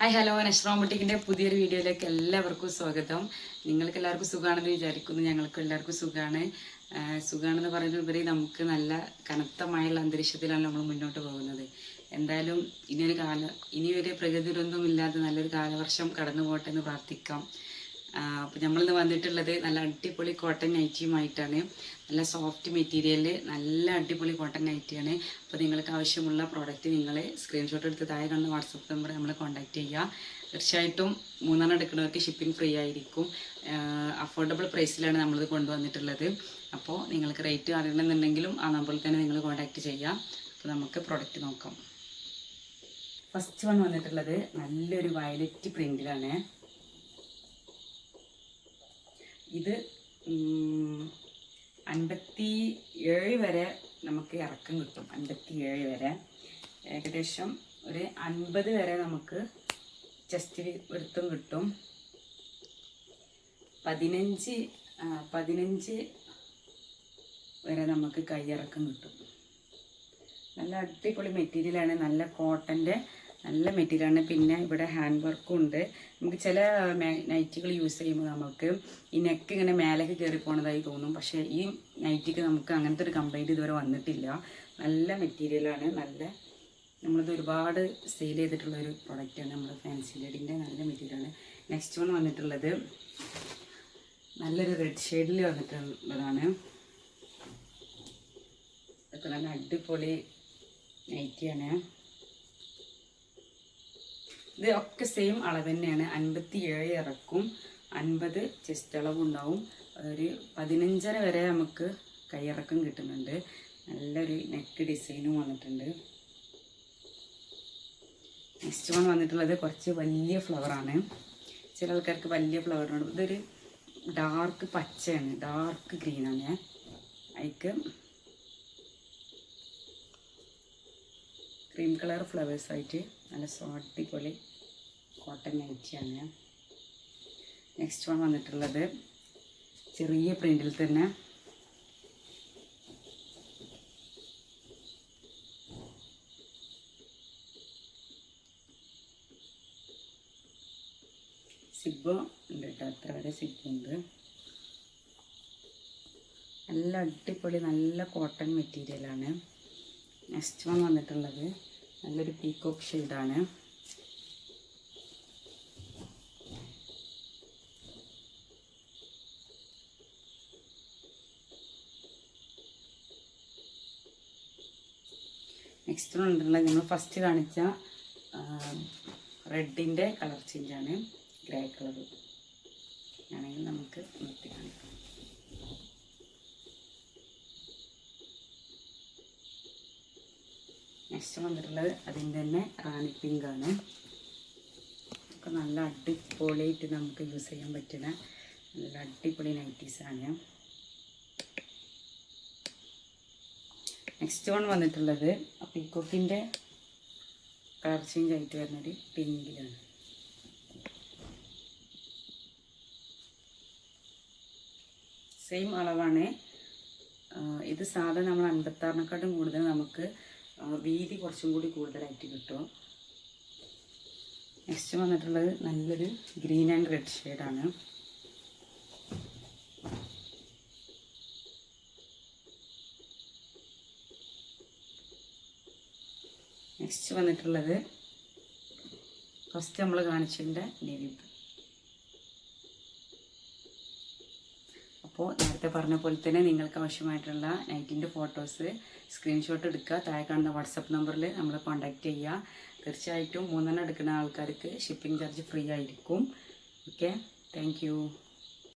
Hi hello നഷ്റോമട്ടിക്കിന്റെ പുതിയൊരു വീഡിയോയിലേക്ക് എല്ലാവർക്കും സ്വാഗതം. നിങ്ങൾക്ക് എല്ലാവർക്കും സുഖമാണെന്ന് വിചാരിക്കുന്നു. ഞങ്ങൾക്ക് എല്ലാവർക്കും സുഖമാണ് സുഖമാണെന്ന് പറയുന്നതുപരി നമുക്ക് നല്ല കനത്ത മഴയുള്ള അന്തരീക്ഷത്തിലാണ് നമ്മൾ മുന്നോട്ട് പോകുന്നത്. എന്തായാലും ഇനിയൊരു കാല ഇനിയൊരു പ്രകൃതി ദുരന്തമില്ലാതെ നല്ലൊരു കാലവർഷം കടന്നു പോട്ടെ എന്ന് പ്രാർത്ഥിക്കാം. അപ്പോൾ നമ്മളിന്ന് വന്നിട്ടുള്ളത് നല്ല അടിപൊളി കോട്ടൺ നൈറ്റിയുമായിട്ടാണ് നല്ല സോഫ്റ്റ് മെറ്റീരിയൽ നല്ല അടിപൊളി കോട്ടൺ നൈറ്റിയാണ് അപ്പോൾ നിങ്ങൾക്ക് ആവശ്യമുള്ള പ്രോഡക്റ്റ് നിങ്ങൾ സ്ക്രീൻഷോട്ട് എടുത്ത് താഴെ കാണുന്ന വാട്സപ്പ് നമ്പർ നമ്മൾ കോൺടാക്റ്റ് ചെയ്യുക. തീർച്ചയായിട്ടും മൂന്നെണ്ണം എടുക്കുന്നവർക്ക് ഷിപ്പിംഗ് ഫ്രീ ആയിരിക്കും. അഫോർഡബിൾ പ്രൈസിലാണ് നമ്മളിത് കൊണ്ടുവന്നിട്ടുള്ളത്. അപ്പോൾ നിങ്ങൾക്ക് റേറ്റ് അറിയണമെന്നുണ്ടെങ്കിലും ആ നമ്പറിൽ തന്നെ നിങ്ങൾ കോൺടാക്റ്റ് ചെയ്യുക. അപ്പോൾ നമുക്ക് പ്രോഡക്റ്റ് നോക്കാം. ഫസ്റ്റ് വൺ വന്നിട്ടുള്ളത് നല്ലൊരു വയലറ്റ് പ്രിന്റിലാണ് ഇത് അൻപത്തി ഏഴ് വരെ നമുക്ക് ഇറക്കം കിട്ടും. അൻപത്തി ഏഴ് വരെ. ഏകദേശം ഒരു അൻപത് വരെ നമുക്ക് ചെസ്റ്റ് വൃത്തം കിട്ടും. പതിനഞ്ച് പതിനഞ്ച് വരെ നമുക്ക് കൈയിറക്കം കിട്ടും. നല്ല അടിപൊളി മെറ്റീരിയലാണ് നല്ല കോട്ടന്റെ നല്ല മെറ്റീരിയലാണ്. പിന്നെ ഇവിടെ ഹാൻഡ് വർക്കും ഉണ്ട്. നമുക്ക് ചില നൈറ്റികൾ യൂസ് ചെയ്യുമ്പോൾ നമുക്ക് ഈ നെക്ക് ഇങ്ങനെ മേലേക്ക് കയറി പോണതായി തോന്നും. പക്ഷേ ഈ നൈറ്റിക്ക് നമുക്ക് അങ്ങനത്തെ ഒരു കംപ്ലൈന്റ് ഇതുവരെ വന്നിട്ടില്ല. നല്ല മെറ്റീരിയലാണ് നല്ല നമ്മളിത് ഒരുപാട് സെയിൽ ചെയ്തിട്ടുള്ള ഒരു പ്രൊഡക്റ്റാണ് നമ്മുടെ ഫാൻസി ലേഡിന്റെ നല്ല മെറ്റീരിയലാണ് നെക്സ്റ്റ് വൺ വന്നിട്ടുള്ളത് നല്ലൊരു റെഡ് ഷെയ്ഡിൽ വന്നിട്ടുള്ളതാണ്. ഇതൊക്കെ നല്ല അടിപൊളി നൈറ്റിയാണ്. ഇത് ഒക്കെ സെയിം അളവ് തന്നെയാണ്. അൻപത്തി ഏഴ് ഇറക്കും. അൻപത് ചെസ്റ്റ് അളവുണ്ടാവും. ഒരു പതിനഞ്ചര വരെ നമുക്ക് കൈയിറക്കം കിട്ടുന്നുണ്ട്. നല്ലൊരു നെക്ക് ഡിസൈനും വന്നിട്ടുണ്ട്. നെക്സ്റ്റ് വൺ വന്നിട്ടുള്ളത് കുറച്ച് വലിയ ഫ്ലവറാണ് ചില ആൾക്കാർക്ക് വലിയ ഫ്ലവറാണ് ഇതൊരു ഡാർക്ക് പച്ചയാണ്. ഡാർക്ക് ഗ്രീനാണ് അതിക്ക് ക്രീം കളർ ഫ്ലവേഴ്സ് ആയിട്ട് നല്ല അടിപൊളി കോട്ടൺ നൈറ്റിയാണ് നെക്സ്റ്റ് വൺ വന്നിട്ടുള്ളത് ചെറിയ പ്രിന്റിൽ തന്നെ സിബ് ഉണ്ട് കേട്ടോ അത്ര വരെ ഉണ്ട്. നല്ല അടിപൊളി നല്ല കോട്ടൺ മെറ്റീരിയലാണ് നെക്സ്റ്റ് വൺ വന്നിട്ടുള്ളത് നല്ലൊരു പീക്കോക്ക് ഷെയ്ഡാണ് നെക്സ്റ്റ് വൺ വന്നിട്ടുള്ളത് നമ്മൾ ഫസ്റ്റ് കാണിച്ച റെഡിന്റെ കളർ ചേഞ്ചാണ് ഗ്രേ കളർ ആണെങ്കിൽ നമുക്ക് നെക്സ്റ്റ് വന്നിട്ടുള്ളത് അതിന്റെ തന്നെ റാണി പിങ്കാണ് ഒക്കെ നല്ല അടിപൊളിയായിട്ട് നമുക്ക് യൂസ് ചെയ്യാൻ പറ്റുന്ന നല്ല അടിപൊളി നൈറ്റീസാണ് നെക്സ്റ്റ് വൺ വന്നിട്ടുള്ളത് പീക്കോക്കിന്റെ കളർ ചേഞ്ച് ആയിട്ട് വരുന്നൊരു പിങ്കിലാണ് സെയിം അളവാണ്. ഇത് സാധാരണ നമ്മൾ അൻപത്താറിനെക്കാട്ടും കൂടുതൽ നമുക്ക് വീതി കുറച്ചും കൂടി കൂടുതലായിട്ട് കിട്ടും. നെക്സ്റ്റ് വന്നിട്ടുള്ളത് നല്ലൊരു ഗ്രീൻ ആൻഡ് റെഡ് ഷെയ്ഡാണ് നെക്സ്റ്റ് വന്നിട്ടുള്ളത് ഫസ്റ്റ് നമ്മൾ കാണിച്ചതിന്റെ നേവി ബ്ലൂ അപ്പോൾ നേരത്തെ പറഞ്ഞ പോലെ തന്നെ നിങ്ങൾക്ക് ആവശ്യമായിട്ടുള്ള നൈറ്റിന്റെ ഫോട്ടോസ് സ്ക്രീൻഷോട്ട് എടുക്കുക. താഴെ കാണുന്ന വാട്സപ്പ് നമ്പറിൽ നമ്മൾ കോൺടാക്റ്റ് ചെയ്യുക. തീർച്ചയായിട്ടും മൂന്നെണ്ണം എടുക്കുന്ന ആൾക്കാർക്ക് ഷിപ്പിംഗ് ചാർജ് ഫ്രീ ആയിരിക്കും. ഓക്കെ? താങ്ക്